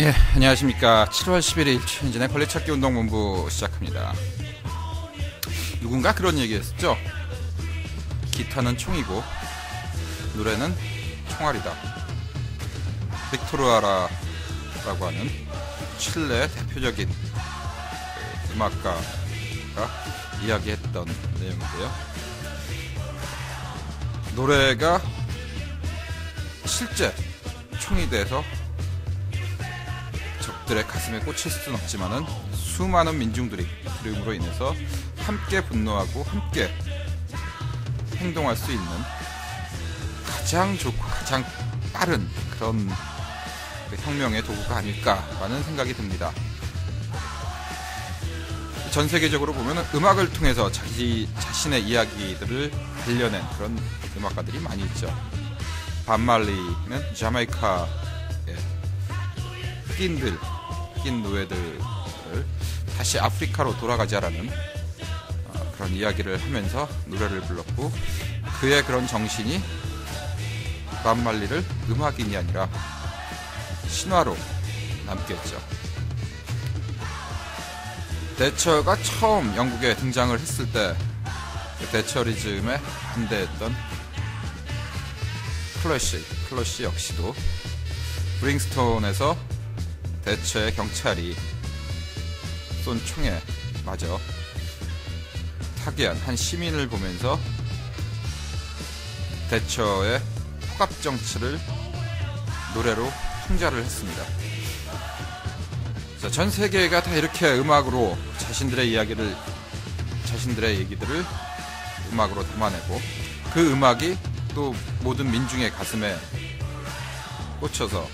예, 안녕하십니까. 7월 11일 최현진의 권리찾기 운동본부 시작합니다. 누군가 그런 얘기 했었죠. 기타는 총이고, 노래는 총알이다. 빅토르아라라고 하는 칠레의 대표적인 그 음악가가 이야기했던 내용인데요. 노래가 실제 총이 돼서 적들의 가슴에 꽂힐 수는 없지만은 수많은 민중들이 그림으로 인해서 함께 분노하고 함께 행동할 수 있는 가장 좋고 가장 빠른 그런 그 혁명의 도구가 아닐까라는 생각이 듭니다. 전 세계적으로 보면 음악을 통해서 자기 자신의 이야기들을 알려낸 그런 음악가들이 많이 있죠. 반말리는 자메이카의 흑인들 흑인 노예들을 다시 아프리카로 돌아가자라는 어, 그런 이야기를 하면서 노래를 불렀고 그의 그런 정신이 반말리를 음악인이 아니라 신화로 남겼죠. 대처가 처음 영국에 등장을 했을 때그 대처리즘에 반대했던 클래시, 클래시 역시도 브링스톤에서 대처의 경찰이 쏜 총에 맞아 타기한 한 시민을 보면서 대처의 폭압 정치를 노래로 풍자를 했습니다. 자, 전 세계가 다 이렇게 음악으로 자신들의 이야기를 자신들의 얘기들을 음악으로 담아내고 그 음악이 또 모든 민중의 가슴에 꽂혀서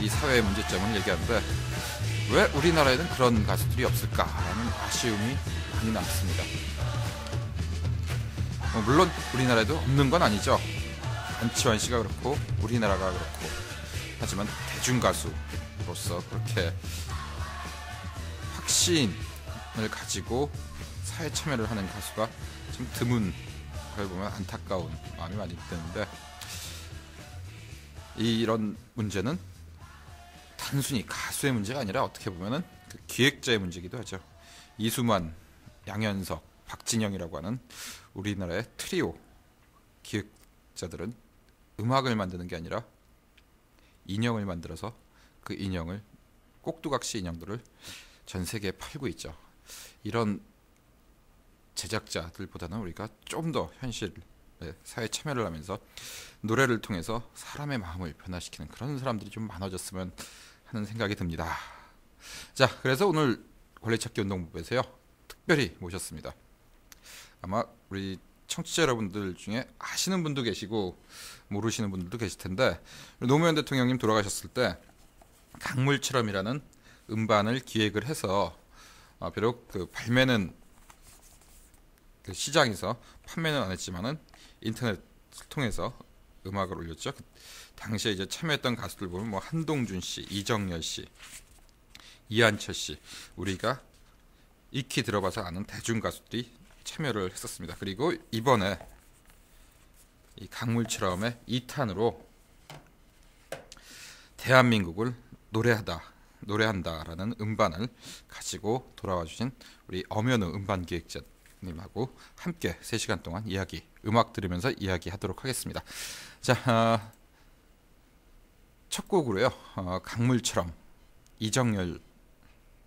이 사회의 문제점을 얘기하는데 왜 우리나라에는 그런 가수들이 없을까라는 아쉬움이 많이 남습니다. 뭐 물론 우리나라에도 없는 건 아니죠. 안치환 씨가 그렇고 우리나라가 그렇고 하지만 대중 가수로서 그렇게 확신을 가지고 사회 참여를 하는 가수가 참 드문 그걸 보면 안타까운 마음이 많이 드는데 이런 문제는 단순히 가수의 문제가 아니라 어떻게 보면은 그 기획자의 문제기도 하죠. 이수만, 양현석, 박진영이라고 하는 우리나라의 트리오 기획자들은 음악을 만드는 게 아니라 인형을 만들어서 그 인형을 꼭두각시 인형들을 전 세계에 팔고 있죠. 이런 제작자들보다는 우리가 좀 더 현실 사회 참여를 하면서 노래를 통해서 사람의 마음을 변화시키는 그런 사람들이 좀 많아졌으면 하는 생각이 듭니다. 자, 그래서 오늘 권리찾기 운동부에서요 특별히 모셨습니다. 아마 우리 청취자 여러분들 중에 아시는 분도 계시고 모르시는 분들도 계실 텐데 노무현 대통령님 돌아가셨을 때 강물처럼이라는 음반을 기획을 해서 어, 비록 그 발매는 그 시장에서 판매는 안 했지만은 인터넷을 통해서 음악을 올렸죠. 그 당시에 이제 참여했던 가수들 보면 뭐 한동준 씨, 이정열 씨, 이한철 씨, 우리가 익히 들어봐서 아는 대중 가수들이 참여를 했었습니다. 그리고 이번에 이 강물처럼의 2탄으로 대한민국을 노래하다 노래한다라는 음반을 가지고 돌아와 주신 우리 엄연우 음반 기획자님하고 함께 3시간 동안 이야기 음악 들으면서 이야기하도록 하겠습니다. 자, 어, 첫 곡으로요. 어, 강물처럼 이정열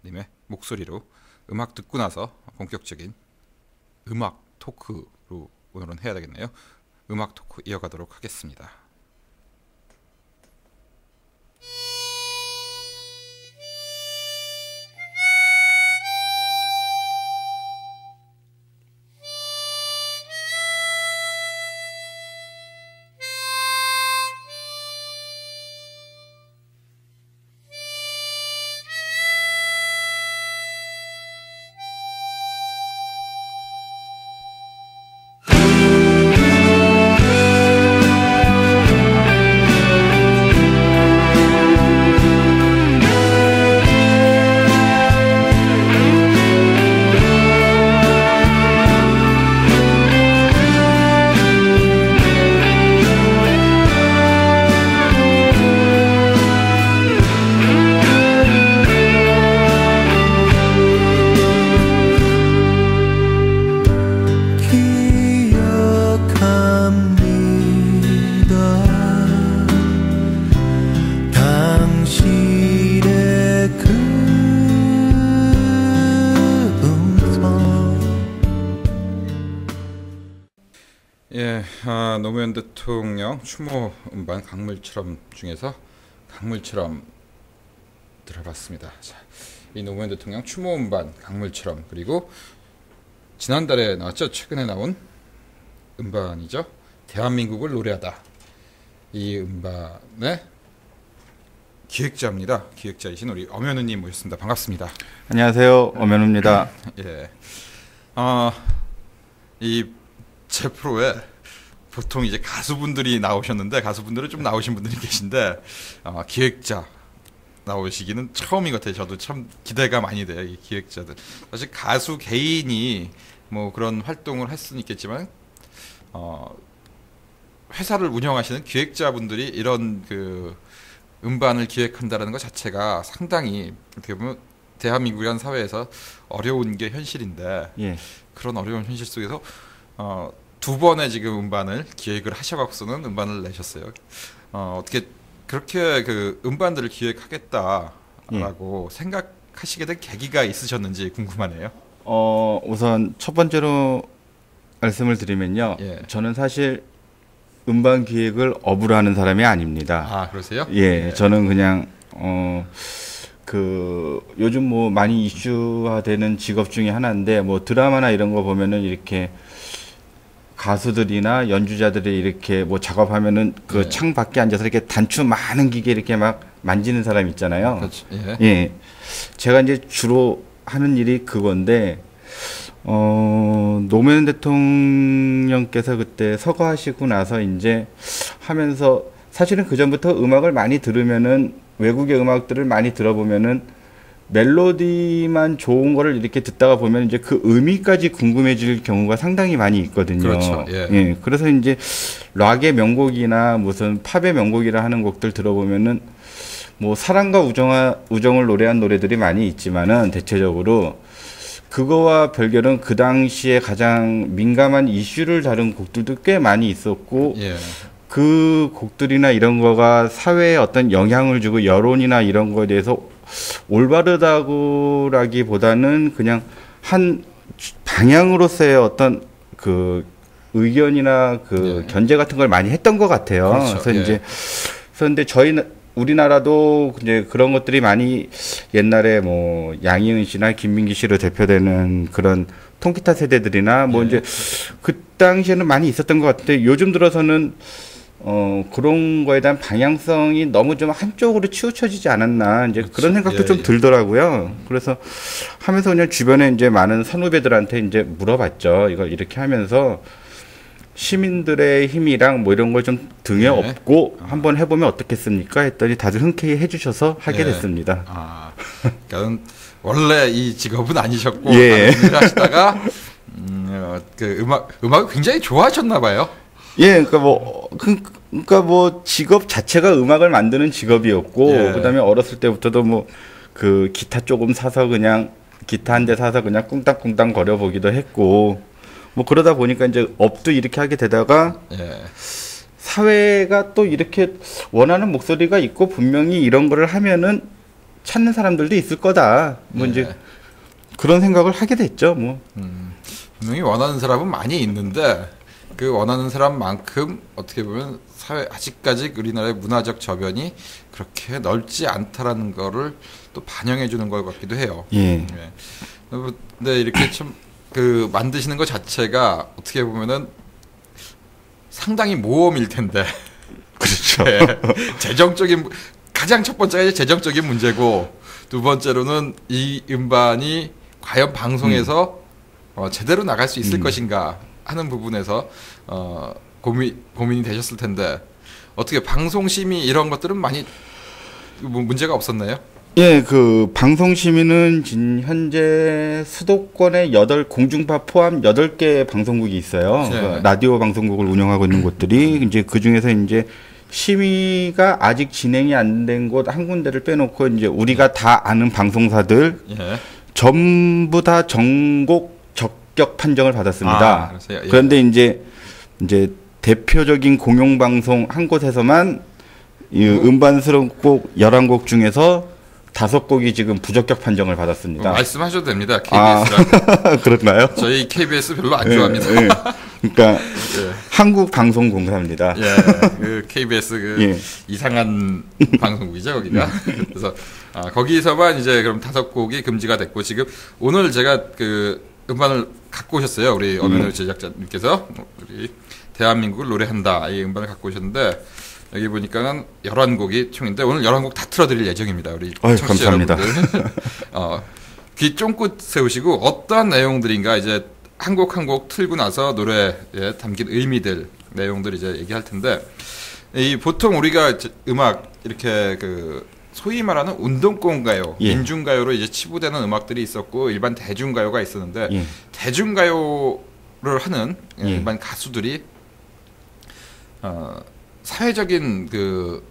님의 목소리로 음악 듣고 나서 본격적인 음악 토크로 오늘은 해야 되겠네요. 음악 토크 이어가도록 하겠습니다. 아, 노무현 대통령 추모 음반 강물처럼 중에서 강물처럼 들어봤습니다. 자, 이 노무현 대통령 추모 음반 강물처럼 그리고 지난달에 나왔죠. 최근에 나온 음반이죠. 대한민국을 노래하다. 이 음반의 기획자입니다. 기획자이신 우리 엄현우님 모셨습니다. 반갑습니다. 안녕하세요. 엄현우입니다. 예. 어, 이 제 프로에 보통 이제 가수분들이 나오셨는데 가수분들은 좀 나오신 분들이 계신데 어, 기획자 나오시기는 처음인 것 같아요. 저도 참 기대가 많이 돼요. 이 기획자들. 사실 가수 개인이 뭐 그런 활동을 할 수는 있겠지만 어, 회사를 운영하시는 기획자분들이 이런 그 음반을 기획한다라는 것 자체가 상당히 어떻게 보면 대한민국이라는 사회에서 어려운 게 현실인데 예. 그런 어려운 현실 속에서 어, 두 번의 지금 음반을 기획을 하셔갖고서는 음반을 내셨어요. 어, 어떻게 그렇게 그 음반들을 기획하겠다라고 생각하시게 된 계기가 있으셨는지 궁금하네요. 어, 우선 첫 번째로 말씀을 드리면요. 예. 저는 사실 음반 기획을 업으로 하는 사람이 아닙니다. 아 그러세요? 예, 저는 그냥 어. 그 요즘 뭐 많이 이슈화되는 직업 중에 하나인데 뭐 드라마나 이런 거 보면은 이렇게 가수들이나 연주자들이 이렇게 뭐 작업하면은 그 네. 창 밖에 앉아서 이렇게 단추 많은 기계 이렇게 막 만지는 사람 있잖아요. 그렇죠. 예. 예. 제가 이제 주로 하는 일이 그건데, 어, 노무현 대통령께서 그때 서거하시고 나서 이제 하면서 사실은 그전부터 음악을 많이 들으면은 외국의 음악들을 많이 들어보면은 멜로디만 좋은 거를 이렇게 듣다가 보면 이제 그 의미까지 궁금해질 경우가 상당히 많이 있거든요. 그렇죠. 예. 그래서 이제 락의 명곡이나 무슨 팝의 명곡이라 하는 곡들 들어보면은 뭐 사랑과 우정아, 우정을 노래한 노래들이 많이 있지만은 대체적으로 그거와 별개는 그 당시에 가장 민감한 이슈를 다룬 곡들도 꽤 많이 있었고 예. 그 곡들이나 이런 거가 사회에 어떤 영향을 주고 여론이나 이런 거에 대해서 올바르다고라기보다는 그냥 한 방향으로서의 어떤 그 의견이나 그 예. 견제 같은 걸 많이 했던 것 같아요. 그렇죠. 그래서 예. 이제 그런데 저희 나- 우리나라도 이제 그런 것들이 많이 옛날에 뭐 양희은 씨나 김민기 씨로 대표되는 그런 통기타 세대들이나 뭐 예. 이제 그 당시에는 많이 있었던 것 같은데 요즘 들어서는 어 그런 거에 대한 방향성이 너무 좀 한쪽으로 치우쳐지지 않았나 이제 그렇죠. 그런 생각도 예, 좀 예. 들더라고요. 그래서 하면서 그냥 주변에 이제 많은 선후배들한테 이제 물어봤죠. 이걸 이렇게 하면서 시민들의 힘이랑 뭐 이런 걸 좀 등에 네. 업고 한번 해보면 어떻겠습니까? 했더니 다들 흔쾌히 해주셔서 하게 예. 됐습니다. 아, 그러니까 원래 이 직업은 아니셨고 예. 일을 하시다가 음, 어, 그 음악 음악을 굉장히 좋아하셨나 봐요. 예, 그러니까 뭐 그, 그러니까 뭐 직업 자체가 음악을 만드는 직업이었고 예. 그다음에 어렸을 때부터도 뭐 그 기타 조금 사서 그냥 기타 한 대 사서 그냥 꿍땅꿍땅 거려 보기도 했고 뭐 그러다 보니까 이제 업도 이렇게 하게 되다가 예. 사회가 또 이렇게 원하는 목소리가 있고 분명히 이런 거를 하면은 찾는 사람들도 있을 거다. 뭐 예. 이제 그런 생각을 하게 됐죠. 뭐 음, 분명히 원하는 사람은 많이 있는데 그 원하는 사람만큼 어떻게 보면 사회 아직까지 우리나라의 문화적 저변이 그렇게 넓지 않다라는 거를 또 반영해 주는 것 같기도 해요. 예. 예. 어, 근데 이렇게 참 그 만드시는 것 자체가 어떻게 보면은 상당히 모험일 텐데. 그렇죠. 예. 재정적인 무- 가장 첫 번째가 이제 재정적인 문제고 두 번째로는 이 음반이 과연 방송에서 어, 제대로 나갈 수 있을 음. 것인가 하는 부분에서 어, 고민 고민이 되셨을 텐데 어떻게 방송 심의 이런 것들은 많이 뭐 문제가 없었나요? 예, 그 방송 심의는 진 현재 수도권에 여덟 공중파 포함 여덟 개 방송국이 있어요. 네. 그 라디오 방송국을 운영하고 있는 곳들이 이제 그 중에서 이제 심의가 아직 진행이 안 된 곳 한 군데를 빼놓고 이제 우리가 다 아는 방송사들 예. 전부 다 전국 적격 판정을 받았습니다. 아? 예. 그런데 이제 이제 대표적인 공영 방송 한 곳에서만 이 음. 음반스러운 곡 11곡 중에서 다섯 곡이 지금 부적격 판정을 뭐 받았습니다. 말씀하셔도 됩니다. 아. KBS랑 그런가요? 저희 KBS 별로 안 예, 좋아합니다. 예. 그러니까 예. 한국 방송 공사입니다. 예, 그 KBS 그 예. 이상한 방송국이죠 거기가. 그래서 아, 거기서만 이제 그럼 다섯 곡이 금지가 됐고 지금 오늘 제가 그 음반을 갖고 오셨어요 우리 엄연우 제작자님께서 우리 대한민국을 노래한다 이 음반을 갖고 오셨는데 여기 보니까는 11곡이 총인데 오늘 11곡 다 틀어드릴 예정입니다 우리 아유, 청취자 감사합니다. 여러분들. 어, 귀 쫑긋 세우시고 어떠한 내용들인가 이제 한 곡 한 곡 틀고 나서 노래에 담긴 의미들 내용들 이제 얘기할 텐데 이 보통 우리가 음악 이렇게 그 소위 말하는 운동권가요, 예. 민중가요로 이제 치부되는 음악들이 있었고 일반 대중가요가 있었는데 예. 대중가요를 하는 예. 일반 가수들이 어, 사회적인 그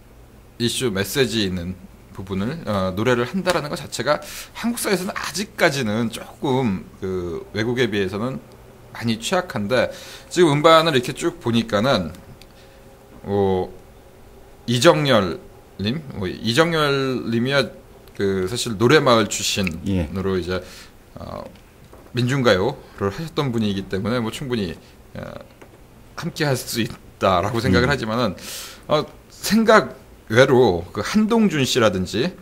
이슈 메시지 있는 부분을 어, 노래를 한다라는 것 자체가 한국 사회에서는 아직까지는 조금 그 외국에 비해서는 많이 취약한데 지금 음반을 이렇게 쭉 보니까는 어, 이정열님, 뭐 이정열님이야 그 사실 노래마을 출신으로 이제 어, 민중가요를 하셨던 분이기 때문에 뭐 충분히 어, 함께 할 수 있 다라고 생각을 하지만은 어, 생각 외로 그 한동준 씨라든지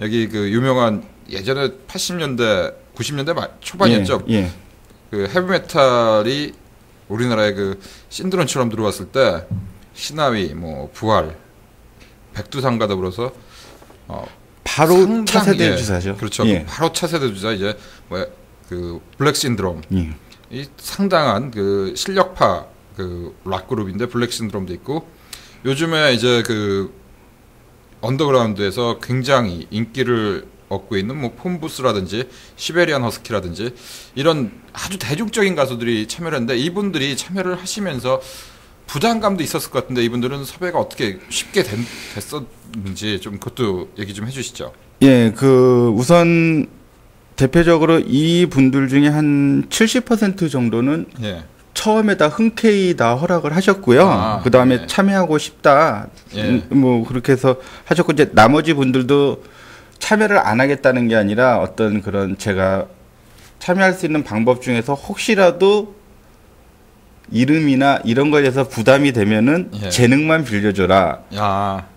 여기 그 유명한 예전에 80년대 90년대 말 초반이었죠. 예. 예. 그 헤비메탈이 우리나라에 그 신드론처럼 들어왔을 때 신하위 뭐 부활 백두산과 더불어서 어 바로 상당히, 차세대 예, 주사죠. 그렇죠. 예. 바로 차세대 주자 이제 뭐 그 블랙 신드롬 예. 이 상당한 그 실력파 그 락 그룹인데 블랙 신드롬도 있고 요즘에 이제 그 언더그라운드에서 굉장히 인기를 얻고 있는 뭐 폼부스라든지 시베리안 허스키라든지 이런 아주 대중적인 가수들이 참여를 했는데 이분들이 참여를 하시면서 부담감도 있었을 것 같은데 이분들은 섭외가 어떻게 쉽게 된, 됐었는지 좀 그것도 얘기 좀 해주시죠. 예, 그 우선 대표적으로 이 분들 중에 한 70% 정도는 예. 처음에 다 흔쾌히 다 허락을 하셨고요. 아, 그 다음에 예. 참여하고 싶다. 예. 음, 뭐 그렇게 해서 하셨고 이제 나머지 분들도 참여를 안 하겠다는 게 아니라 어떤 그런 제가 참여할 수 있는 방법 중에서 혹시라도 이름이나 이런 거에 대해서 부담이 되면은 예. 재능만 빌려줘라. 야,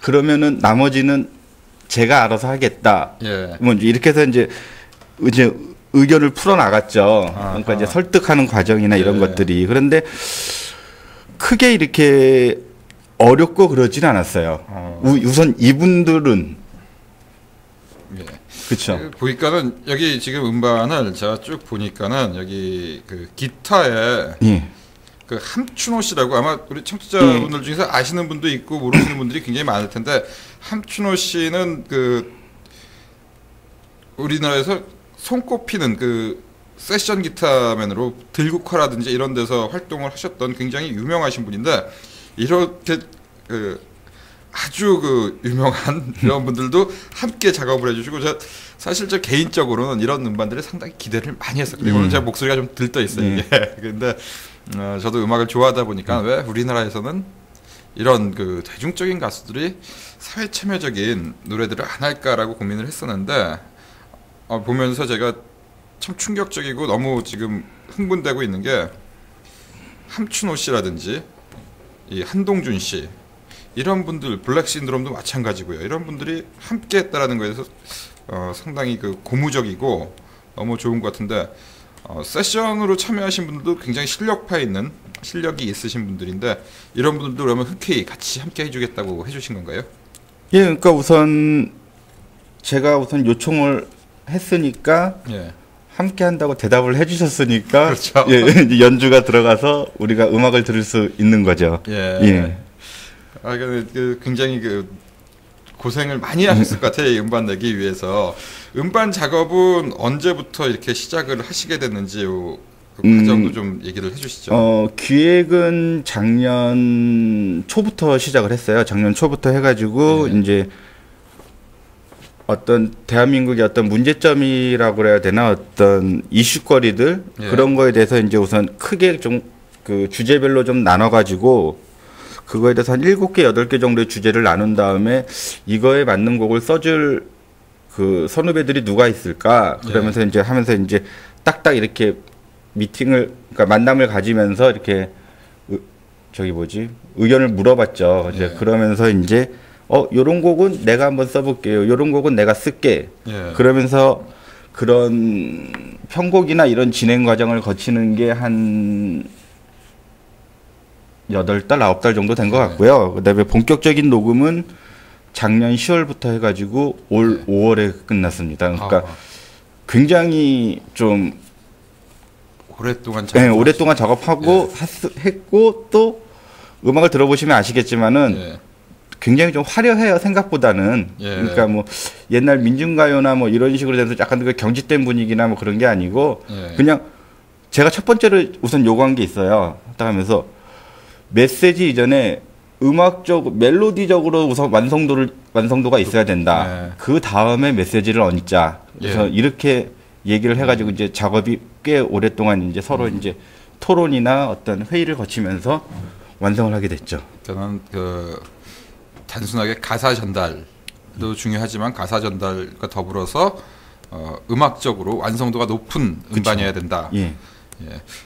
그러면은 나머지는 제가 알아서 하겠다. 예. 뭐 이렇게 해서 이제 이제 의견을 풀어 나갔죠. 그러니까 이제. 설득하는 과정이나 이런 예. 것들이 그런데 크게 이렇게 어렵고 그러진 않았어요. 어, 우, 우선 이분들은 예. 그렇죠. 그 보니까는 여기 지금 음반을 제가 쭉 보니까는 여기 그 기타에 예. 그 함춘호 씨라고 아마 우리 청취자분들 중에서 아시는 분도 있고 모르시는 분들이 굉장히 많을 텐데 함춘호 씨는 그 우리나라에서 손꼽히는 그 세션 기타맨으로 들국화라든지 이런 데서 활동을 하셨던 굉장히 유명하신 분인데 이렇게 그 아주 그 유명한 이런 분들도 함께 작업을 해주시고 저 사실 저 개인적으로는 이런 음반들에 상당히 기대를 많이 했었거든요. 오늘 음. 제 목소리가 좀 들떠 있어요. 네. 이게 근데 어, 저도 음악을 좋아하다 보니까 왜 우리나라에서는 이런 그 대중적인 가수들이 사회 참여적인 노래들을 안 할까라고 고민을 했었는데 어, 보면서 제가 참 충격적이고 너무 지금 흥분되고 있는 게 함춘호 씨라든지 이 한동준 씨 이런 분들 블랙 신드롬도 마찬가지고요. 이런 분들이 함께 했다라는 거에서 어, 상당히 그 고무적이고 너무 좋은 것 같은데 어, 세션으로 참여하신 분들도 굉장히 실력파 있는 실력이 있으신 분들인데 이런 분들도 그러면 흔쾌히 같이 함께 해주겠다고 해주신 건가요? 예, 그러니까 우선 제가 우선 요청을 했으니까 예. 함께 한다고 대답을 해주셨으니까 그렇죠. 예, 이제 연주가 들어가서 우리가 음악을 들을 수 있는 거죠. 예. 예. 아, 그, 그 굉장히 그 고생을 많이 하셨을 것 같아요. 이 음반 내기 위해서. 음반 작업은 언제부터 이렇게 시작을 하시게 됐는지 요, 그 음, 과정도 좀 얘기를 해주시죠. 어, 기획은 작년 초부터 시작을 했어요. 작년 초부터 해가지고 예. 이제 어떤 대한민국의 어떤 문제점이라고 그래야 되나 어떤 이슈거리들 예. 그런 거에 대해서 이제 우선 크게 좀 그 주제별로 좀 나눠가지고 그거에 대해서 한 일곱 개 여덟 개 정도의 주제를 나눈 다음에 이거에 맞는 곡을 써줄 그 선후배들이 누가 있을까 그러면서 이제 하면서 이제 딱딱 이렇게 미팅을 그러니까 만남을 가지면서 이렇게 의- 저기 뭐지 의견을 물어봤죠. 이제 예. 그러면서 이제 어 요런 곡은 내가 한번 써볼게요. 요런 곡은 내가 쓸게. 예. 그러면서 그런 편곡이나 이런 진행 과정을 거치는 게 한 여덟 달 아홉 달 정도 된것 네. 같고요. 그다음에 본격적인 녹음은 작년 10월부터 해가지고 올 네. 5월에 끝났습니다. 그러니까 아, 굉장히 좀 오랫동안 네, 작업을 오랫동안 작업하고 했- 했고 또 음악을 들어보시면 아시겠지만은 예. 굉장히 좀 화려해요 생각보다는 예. 그러니까 뭐 옛날 민중가요나 뭐 이런 식으로 돼서 약간 그 경직된 분위기나 뭐 그런 게 아니고 예. 그냥 제가 첫 번째로 우선 요구한 게 있어요 딱 하면서 메시지 이전에 음악적 멜로디적으로 우선 완성도를 완성도가 있어야 된다 네. 그 다음에 메시지를 얹자 그래서 예. 이렇게 얘기를 해가지고 이제 작업이 꽤 오랫동안 이제 서로 음. 이제 토론이나 어떤 회의를 거치면서 완성을 하게 됐죠. 저는 그 단순하게 가사 전달도 중요하지만 가사 전달과 더불어서 어, 음악적으로 완성도가 높은 음반이어야 된다. 예.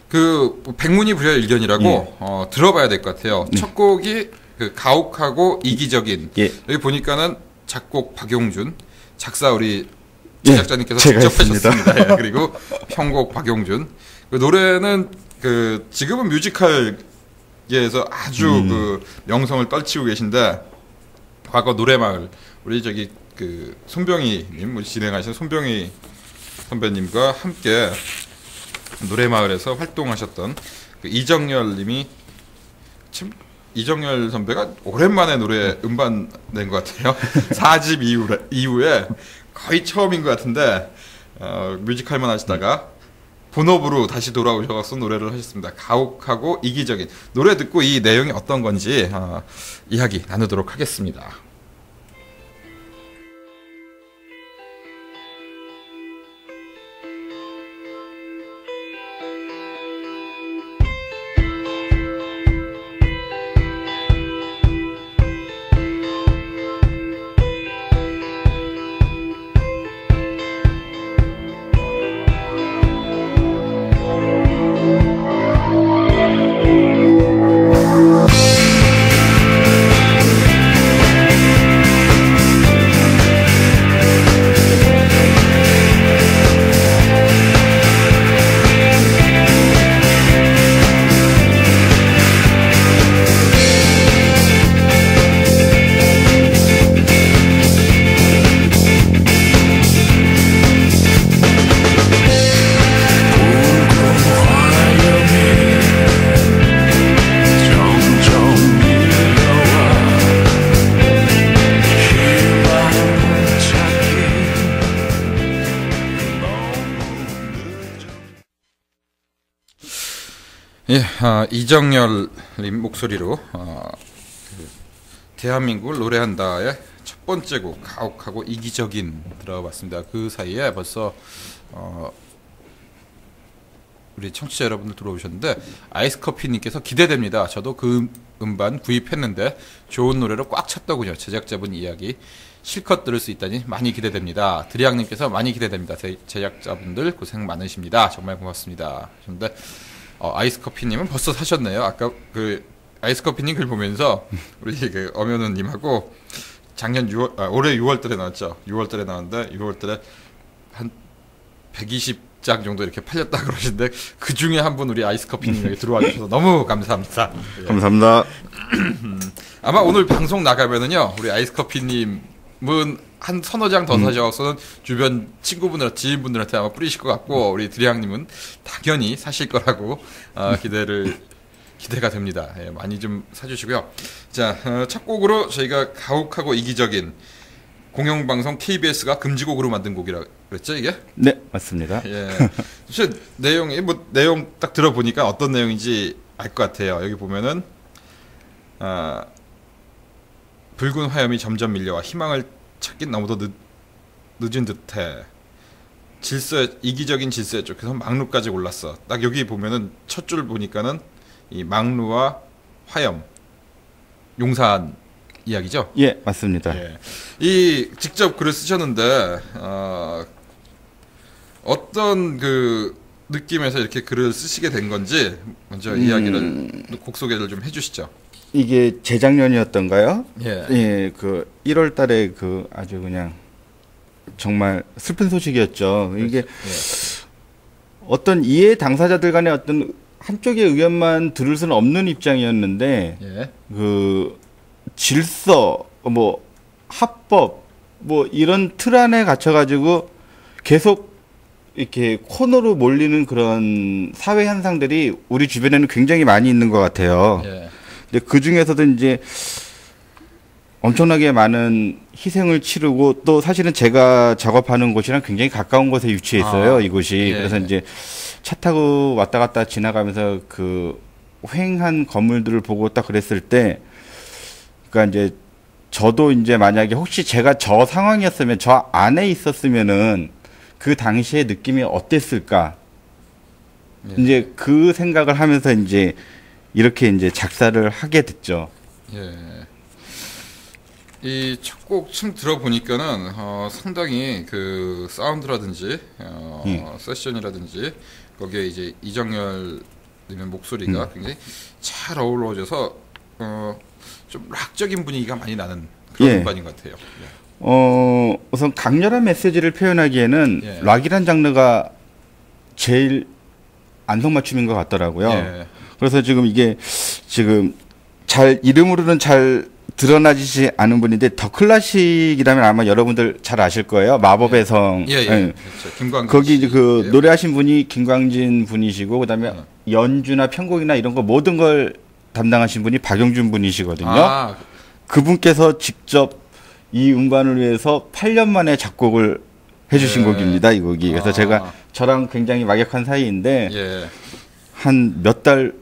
그 백문이 불여 일견이라고 예. 어, 들어봐야 될 것 같아요. 첫 곡이 그 가혹하고 이기적인 예. 여기 보니까는 작곡 박용준, 작사 우리 예, 제작자님께서 직접 했습니다. 하셨습니다. 예, 그리고 편곡 박용준. 그 노래는 그 지금은 뮤지컬계에서 아주 음. 그 명성을 떨치고 계신데 과거 노래마을 우리 저기 그 손병희님 진행하신 손병희 선배님과 함께 노래마을에서 활동하셨던 그 이정열님이 참 이정열 선배가 오랜만에 노래 음반 낸 것 같아요. 4집 이후에, 이후에 거의 처음인 것 같은데 어, 뮤지컬만 하시다가 본업으로 다시 돌아오셔서 노래를 하셨습니다. 가혹하고 이기적인 노래 듣고 이 내용이 어떤 건지 어, 이야기 나누도록 하겠습니다. 이정열님 목소리로 어, 그 대한민국을 노래한다의 첫 번째 곡 가혹하고 이기적인 들어봤습니다. 그 사이에 벌써 어, 우리 청취자 여러분들 들어오셨는데 아이스커피님께서 기대됩니다. 저도 그 음반 구입했는데 좋은 노래로 꽉 찼더군요. 제작자분 이야기 실컷 들을 수 있다니 많이 기대됩니다. 드리앙님께서 많이 기대됩니다. 제- 제작자분들 고생 많으십니다. 정말 고맙습니다. 그런데 어, 아이스커피님은 벌써 사셨네요. 아까 그 아이스커피님 글 보면서 우리 그 엄연우님하고 작년 6월 아, 올해 6월달에 나왔죠. 6월달에 나왔는데 6월달에 한 120장 정도 이렇게 팔렸다 그러시는데 그 중에 한 분 우리 아이스커피님 여기 들어와 주셔서 너무 감사합니다. 예. 감사합니다. 아마 오늘 방송 나가면은요 우리 아이스커피님은 한 서너 장더 사셔서는 주변 친구분들 지인분들한테 아마 뿌리실 것 같고 우리 드리앙님은 당연히 사실 거라고 어, 기대를 기대가 됩니다. 예, 많이 좀 사주시고요. 자, 어, 첫 곡으로 저희가 가혹하고 이기적인 공영방송 KBS가 금지곡으로 만든 곡이라 그랬죠 이게? 네, 맞습니다. 예. 사실 내용이 뭐 내용 딱 들어보니까 어떤 내용인지 알 것 같아요. 여기 보면은 아, 붉은 화염이 점점 밀려와 희망을 찾긴 너무도 늦, 늦은 듯해. 질서 이기적인 질서에 쫓겨서 막루까지 올랐어. 딱 여기 보면은 첫 줄 보니까는 이 막루와 화염 용산 이야기죠. 예, 맞습니다. 예. 이 직접 글을 쓰셨는데 어, 어떤 그 느낌에서 이렇게 글을 쓰시게 된 건지 먼저 이야기를 곡 소개를 좀 해주시죠. 이게 재작년이었던가요? 예. 예, 그 1월 달에 그 아주 그냥 정말 슬픈 소식이었죠. 이게 예. 어떤 이해 당사자들 간의 어떤 한쪽의 의견만 들을 수는 없는 입장이었는데 예. 그 질서 뭐 합법 뭐 이런 틀 안에 갇혀 가지고 계속 이렇게 코너로 몰리는 그런 사회 현상들이 우리 주변에는 굉장히 많이 있는 것 같아요. 예. 근데 그 중에서도 이제 엄청나게 많은 희생을 치르고 또 사실은 제가 작업하는 곳이랑 굉장히 가까운 곳에 위치해 있어요 아, 이곳이 예, 그래서 예. 이제 차 타고 왔다 갔다 지나가면서 그 횡한 건물들을 보고 딱 그랬을 때 그러니까 이제 저도 이제 만약에 혹시 제가 저 상황이었으면 저 안에 있었으면은 그 당시의 느낌이 어땠을까 예. 이제 그 생각을 하면서 이제 이렇게 이제 작사를 하게 됐죠. 예. 이 첫 곡 춤 들어보니까는 어, 상당히 그 사운드라든지 어, 예. 세션이라든지 거기에 이제 이정열님의 목소리가 굉장히 잘 어우러져서 어, 좀 락적인 분위기가 많이 나는 그런 예. 음반인 것 같아요. 어 우선 강렬한 메시지를 표현하기에는 예. 락이란 장르가 제일 안성맞춤인 것 같더라고요. 예. 그래서 지금 이게 지금 잘 이름으로는 잘 드러나지 않은 분인데 더 클래식이라면 아마 여러분들 잘 아실 거예요. 마법의 성. 예, 예. 예. 그렇죠. 거기 이제 그 씨. 예. 노래하신 분이 김광진 분이시고 그다음에 어. 연주나 편곡이나 이런 거 모든 걸 담당하신 분이 박영준 분이시거든요. 아, 그분께서 직접 이 음반을 위해서 8년 만에 작곡을 해주신 예. 곡입니다. 이 곡이. 그래서 아. 제가 저랑 굉장히 막역한 사이인데 예. 한몇 달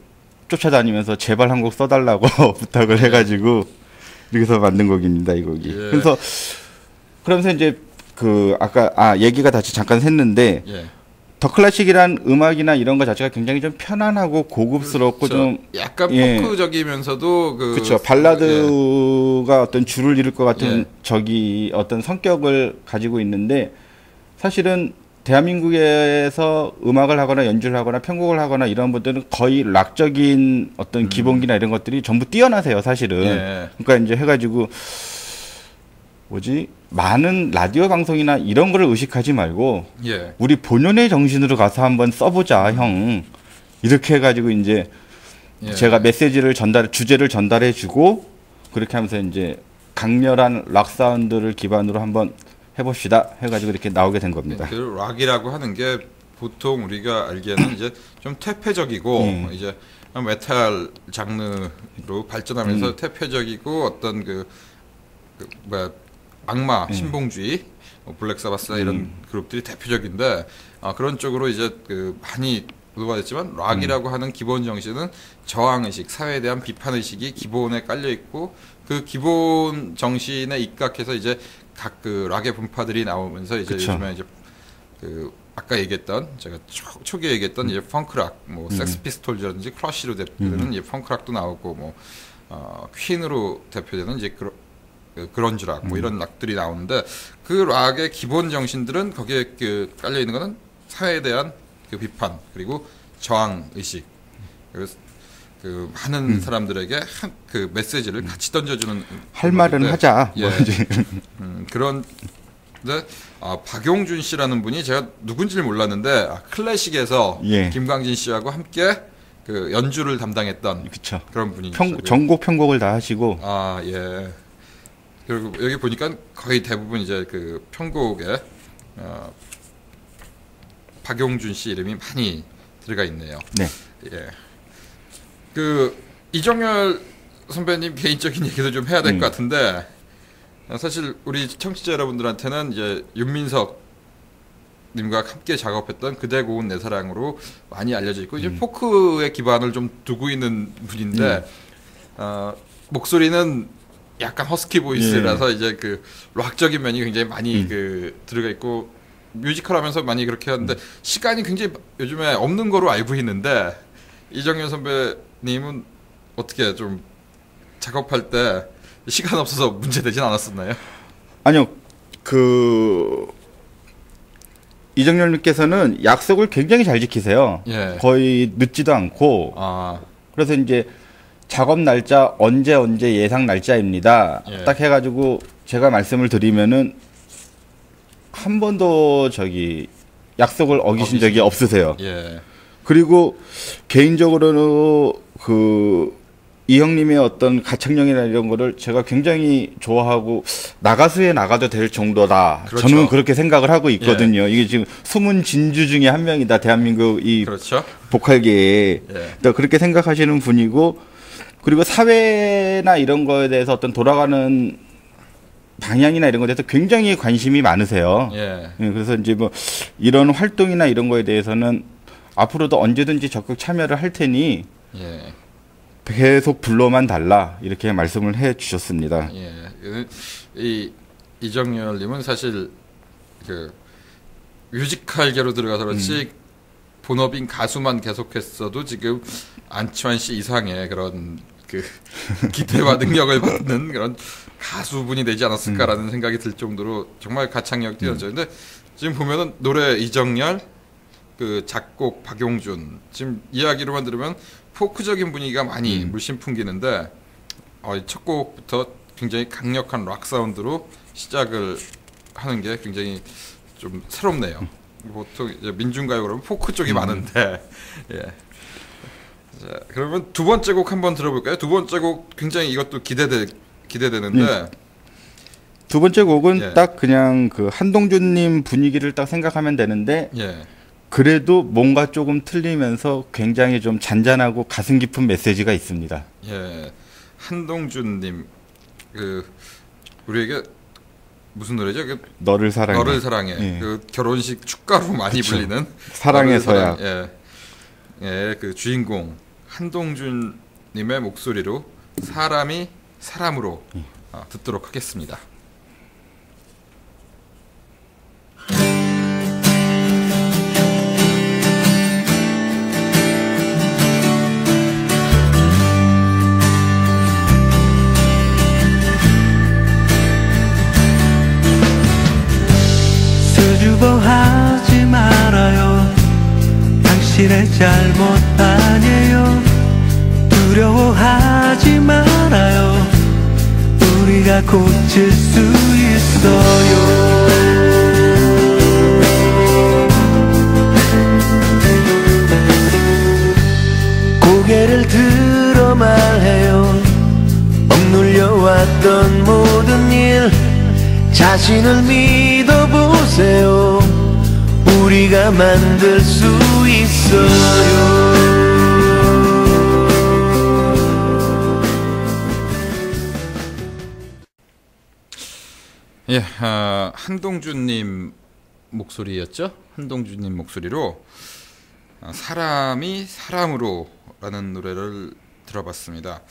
쫓아다니면서 제발 한 곡 써달라고 부탁을 해가지고 해서 만든 곡입니다. 이 곡이. 예. 그래서 그러면서 이제 그 아까 아 얘기가 다시 잠깐 샜는데 예. 더 클래식이란 음악이나 이런 거 자체가 굉장히 좀 편안하고 고급스럽고 저좀 약간 예. 포크적이면서도 그 그렇죠. 예. 발라드가 어떤 줄을 이룰 것 같은 예. 저기 어떤 성격을 가지고 있는데 사실은 대한민국에서 음악을 하거나 연주를 하거나 편곡을 하거나 이런 분들은 거의 락적인 어떤 기본기나 이런 것들이 전부 뛰어나세요, 사실은. 음. 예. 그러니까 이제 해가지고 뭐지 많은 라디오 방송이나 이런 거를 의식하지 말고 예. 우리 본연의 정신으로 가서 한번 써보자, 형. 이렇게 해가지고 이제 예. 제가 메시지를 전달 주제를 전달해 주고 그렇게 하면서 이제 강렬한 락 사운드를 기반으로 한번 해봅시다 해가지고 이렇게 나오게 된 겁니다. 그 락이라고 하는 게 보통 우리가 알기에는 이제 좀 퇴폐적이고 예. 이제 메탈 장르로 발전하면서 음. 퇴폐적이고 어떤 그, 그 뭐야 악마 예. 신봉주의 뭐 블랙 사바스 이런 음. 그룹들이 대표적인데 아, 그런 쪽으로 이제 그 많이 노화됐지만 락이라고 음. 하는 기본 정신은 저항 의식, 사회에 대한 비판 의식이 기본에 깔려 있고 그 기본 정신에 입각해서 이제 각 그 락의 분파들이 나오면서 이제 그쵸. 요즘에 이제 그 아까 얘기했던 제가 초, 초기에 얘기했던 이제 펑크락, 뭐 음. 섹스피스톨즈라든지 크러쉬로 대표되는 이제 펑크락도 나오고 뭐 어, 퀸으로 대표되는 이제 그런 그 그런지 락, 음. 뭐 이런 락들이 나오는데 그 락의 기본 정신들은 거기에 그 깔려 있는 거는 사회에 대한 그 비판 그리고 저항 의식. 그래서 그 많은 사람들에게 한, 그 메시지를 같이 던져주는 할 말은 하자. 뭐 예. 이제. 음, 그런데 아, 박용준 씨라는 분이 제가 누군지를 몰랐는데 아, 클래식에서 예. 김광진 씨하고 함께 그 연주를 담당했던 그쵸. 그런 분이 편, 전곡 편곡을 다 하시고 아 예. 그리고 여기 보니까 거의 대부분 이제 그 편곡에 어, 박용준 씨 이름이 많이 들어가 있네요. 네. 예. 그 이정열 선배님 개인적인 얘기도 좀 해야 될것 음. 같은데 어, 사실 우리 청취자 여러분들한테는 이제 윤민석 님과 함께 작업했던 그대 고운 내 사랑으로 많이 알려져 있고 이제 음. 포크의 기반을 좀 두고 있는 분인데 어, 목소리는 약간 허스키 보이스라서 이제 그 락적인 면이 굉장히 많이 예. 음. 그 들어가 있고 뮤지컬 하면서 많이 그렇게 하는데 시간이 굉장히 요즘에 없는 거로 알고 있는데 이정현 선배 님은 어떻게 좀 작업할 때 시간 없어서 문제 되진 않았었나요? 아니요 그 이정열님께서는 약속을 굉장히 잘 지키세요. 예. 거의 늦지도 않고 아, 그래서 이제 작업 날짜 언제 언제 예상 날짜입니다. 예. 딱 해가지고 제가 말씀을 드리면은 한 번도 저기 약속을 어기신 어기신 적이 없으세요. 예. 그리고 개인적으로는 그 이형님의 어떤 가창력이나 이런 거를 제가 굉장히 좋아하고 나가수에 나가도 될 정도다. 그렇죠. 저는 그렇게 생각을 하고 있거든요. 이게 지금 숨은 진주 중에 한 명이다. 대한민국 이 그렇죠. 보컬계에 예. 또 그렇게 생각하시는 분이고 그리고 사회나 이런 거에 대해서 어떤 돌아가는 방향이나 이런 거에 대해서 굉장히 관심이 많으세요. 예. 예, 그래서 이제 뭐 이런 활동이나 이런 거에 대해서는 앞으로도 언제든지 적극 참여를 할 테니 예. 계속 불러만 달라 이렇게 말씀을 해 주셨습니다. 예. 그, 이 이정열 님은 사실 그 뮤지컬계로 들어가서 그렇지 음. 본업인 가수만 계속했어도 지금 안치환 씨 이상의 그런 그 기대와 능력을 받는 그런 가수분이 되지 않았을까라는 음. 생각이 들 정도로 정말 가창력 뛰어죠. 근데 지금 보면은 노래 이정열 그 작곡 박용준 지금 이야기로만 들으면 포크적인 분위기가 많이 음. 물씬 풍기는데 어, 이첫 곡부터 굉장히 강력한 락 사운드로 시작을 하는 게 굉장히 좀 새롭네요. 보통 이제 민중가요 그러면 포크 쪽이 많은데 예. 자, 그러면 두 번째 곡 한번 들어볼까요? 두 번째 곡 굉장히 이것도 기대돼 기대되는데 두 번째 곡은 예. 딱 그냥 그 한동준님 분위기를 딱 생각하면 되는데 예. 그래도 뭔가 조금 틀리면서 굉장히 좀 잔잔하고 가슴 깊은 메시지가 있습니다. 예. 한동준님 그 우리에게 무슨 노래죠? 그 너를 사랑해. 너를 사랑해. 예. 그 결혼식 축가로 많이 그쵸. 불리는 너를 사랑-. 예. 예, 그 주인공 한동준 님의 목소리로 사람이 사람으로 예. 아, 듣도록 하겠습니다. 잘못 아니에요. 두려워하지 말아요. 우리가 고칠 수 있어요. 고개를 들어 말해요. 억눌려왔던 모든 일 자신을 믿어보세요. 우리가 만들 수 예, 아, 한동준님 목소리였죠? 한동준님 목소리로 아, 사람이 사람으로라는 노래를 들어봤습니다.